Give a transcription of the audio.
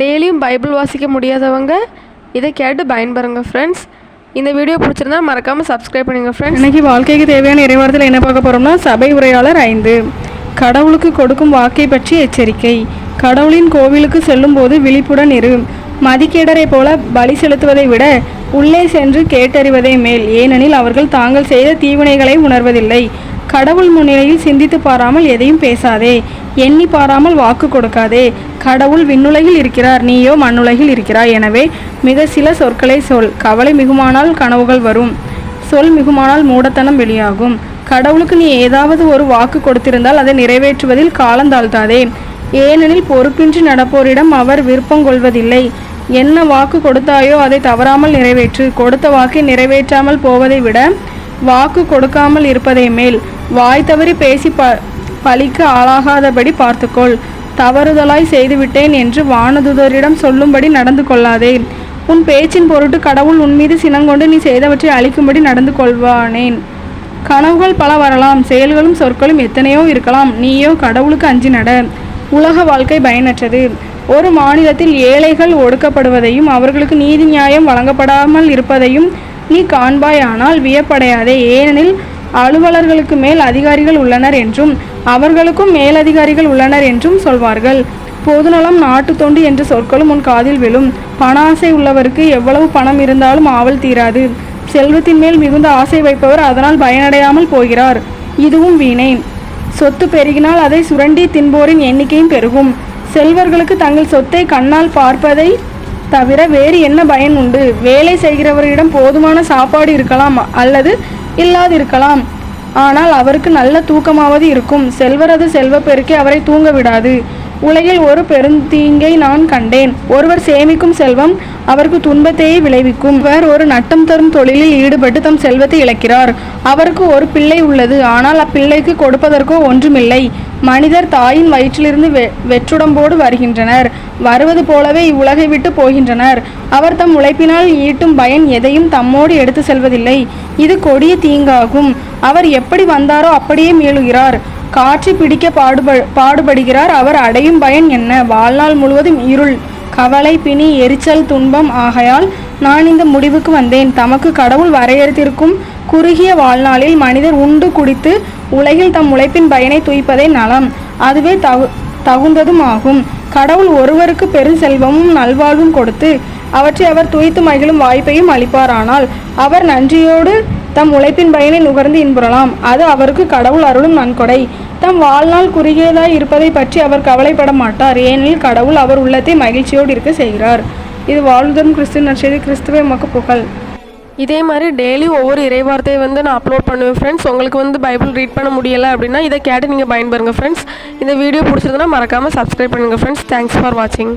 டெய்லியும் பைபிள் வாசிக்க முடியாதவங்க இதை கேட்டு பயன்பெறுங்க ஃப்ரெண்ட்ஸ் இந்த வீடியோ பிடிச்சிருந்தா மறக்காமல் சப்ஸ்கிரைப் பண்ணுங்கள் ஃப்ரெண்ட்ஸ் இன்னைக்கு வாழ்க்கைக்கு தேவையான இறைவாரத்தில் என்ன பார்க்க போகிறோம்னா சபை உரையாளர் ஐந்து. கடவுளுக்கு கொடுக்கும் வாக்கை பற்றி எச்சரிக்கை. கடவுளின் கோவிலுக்கு செல்லும்போது விழிப்புடன் இரு. மதிக்கேடரை போல பலி செலுத்துவதை விட உள்ளே சென்று கேட்டறிவதே மேல். ஏனெனில் அவர்கள் தாங்கள் செய்த தீவினைகளை உணர்வதில்லை. கடவுள் முன்னிலையில் சிந்தித்து பாராமல் எதையும் பேசாதே. எண்ணி பாராமல் வாக்கு கொடுக்காதே. கடவுள் விண்ணுலகில் இருக்கிறார் நீயோ மண்ணுலகில் இருக்கிறாய். எனவே மிக சில சொற்களை சொல். கவலை மிகுமானால் கனவுகள் வரும். சொல் மிகுமானால் மூடத்தனம் வெளியாகும். கடவுளுக்கு நீ ஏதாவது ஒரு வாக்கு கொடுத்திருந்தால் அதை நிறைவேற்றுவதில் காலந்தாழ்த்தாதே ஏனெனில் பொறுப்பின்றி நடப்போரிடம் அவர் விருப்பம் கொள்வதில்லை. என்ன வாக்கு கொடுத்தாயோ அதை தவறாமல் நிறைவேற்று. கொடுத்த வாக்கை நிறைவேற்றாமல் போவதை விட வாக்கு கொடுக்காமல் இருப்பதை மேல் வாய் தவறி பேசி ப பழிக்கு ஆளாகாதபடி பார்த்துக்கொள். தவறுதலாய் செய்துவிட்டேன் என்று வானதுதரிடம் சொல்லும்படி நடந்து கொள்ளாதே. உன் பேச்சின் பொருட்டு கடவுள் உன் மீது சினங்கொண்டு நீ செய்தவற்றை அழிக்கும்படி நடந்து கொள்வானேன். கனவுகள் பல வரலாம் செயல்களும் சொற்களும் எத்தனையோ இருக்கலாம். நீயோ கடவுளுக்கு அஞ்சி நட. உலக வாழ்க்கை பயனற்றது. ஒரு மாநிலத்தில் ஏழைகள் ஒடுக்கப்படுவதையும் அவர்களுக்கு நீதி நியாயம் வழங்கப்படாமல் இருப்பதையும் நீ காண்பாயானால் வியப்படையாதே. ஏனெனில் அலுவலர்களுக்கு மேல் அதிகாரிகள் உள்ளனர் என்றும் அவர்களுக்கும் மேலதிகாரிகள் உள்ளனர் என்றும் சொல்வார்கள். பொதுநலம் நாட்டு தொண்டு என்ற சொற்களும் உன் காதில் விழும். பண ஆசை உள்ளவருக்கு எவ்வளவு பணம் இருந்தாலும் ஆவல் தீராது. செல்வத்தின் மேல் மிகுந்த ஆசை வைப்பவர் அதனால் பயனடையாமல் போகிறார். இதுவும் வீணை சொத்து பெருகினால் அதை சுரண்டி தின்போரின் எண்ணிக்கையும் பெருகும். செல்வர்களுக்கு தங்கள் சொத்தை கண்ணால் பார்ப்பதை தவிர வேறு என்ன பயன் உண்டு? வேலை செய்கிறவரிடம் போதுமான சாப்பாடு இருக்கலாம் அல்லது இல்லாதிருக்கலாம். ஆனால் அவருக்கு நல்ல தூக்கமாவது இருக்கும். செல்வரது செல்வப்பெருக்கி அவரை தூங்க விடாது. உலகில் ஒரு பெருந்தீங்கை நான் கண்டேன். ஒருவர் சேமிக்கும் செல்வம் அவருக்கு துன்பத்தையே விளைவிக்கும். இவர் ஒரு நட்டம் தரும் தொழிலில் ஈடுபட்டு தம் செல்வத்தை இழக்கிறார். அவருக்கு ஒரு பிள்ளை உள்ளது. ஆனால் அப்பிள்ளைக்கு கொடுப்பதற்கோ ஒன்றுமில்லை. மனிதர் தாயின் வயிற்றிலிருந்து வெ வெற்றுடம்போடு வருகின்றனர். வருவது போலவே இவ்வுலகை விட்டு போகின்றனர். அவர் தம் உழைப்பினால் ஈட்டும் பயன் எதையும் தம்மோடு எடுத்து செல்வதில்லை. இது கொடிய தீங்காகும். அவர் எப்படி வந்தாரோ அப்படியே மீளுகிறார். காற்றி பிடிக்க பாடுப பாடுபடுகிறார். அவர் அடையும் பயன் என்ன? வாழ்நாள் முழுவதும் இருள் கவலை பிணி எரிச்சல் துன்பம் ஆகையால் நான் இந்த முடிவுக்கு வந்தேன். தமக்கு கடவுள் வரையறுத்திருக்கும் குறுகிய வாழ்நாளில் மனிதர் உண்டு குடித்து உலகில் தம் உழைப்பின் பயனை துய்ப்பதே நலம். அதுவே தகு தகுந்ததும் ஆகும். கடவுள் ஒருவருக்கு பெரும் செல்வமும் நல்வாழ்வும் கொடுத்து அவற்றை அவர் துய்த்து மகிழும் வாய்ப்பையும் அளிப்பாரானால் அவர் நன்றியோடு தம் உழைப்பின் பயனை நுகர்ந்து இன்புறலாம். அது அவருக்கு கடவுள் அருளும் நன்கொடை. தம் வாழ்நாள் குறுகியதாய் இருப்பதை பற்றி அவர் கவலைப்பட மாட்டார். ஏனெனில் கடவுள் அவர் உள்ளத்தை மகிழ்ச்சியோடு இருக்க செய்கிறார். இது வாழ்தரும் கிறிஸ்து நற்செய்தி. கிறிஸ்துவை மக்கு புகழ். இதே மாதிரி டெய்லி ஒவ்வொரு இறைவார்த்தையை வந்து நான் அப்லோட் பண்ணுவேன் ஃப்ரெண்ட்ஸ் உங்களுக்கு வந்து பைபிள் ரீட் பண்ண முடியலை அப்படின்னா இதை கேட்டு நீங்கள் பயன்பெறுங்க ஃப்ரெண்ட்ஸ் இந்த வீடியோ பிடிச்சிருந்தனா மறக்காமல் சப்ஸ்கிரைப் பண்ணுங்கள் ஃப்ரெண்ட்ஸ் தேங்க்ஸ் ஃபார் வாட்சிங்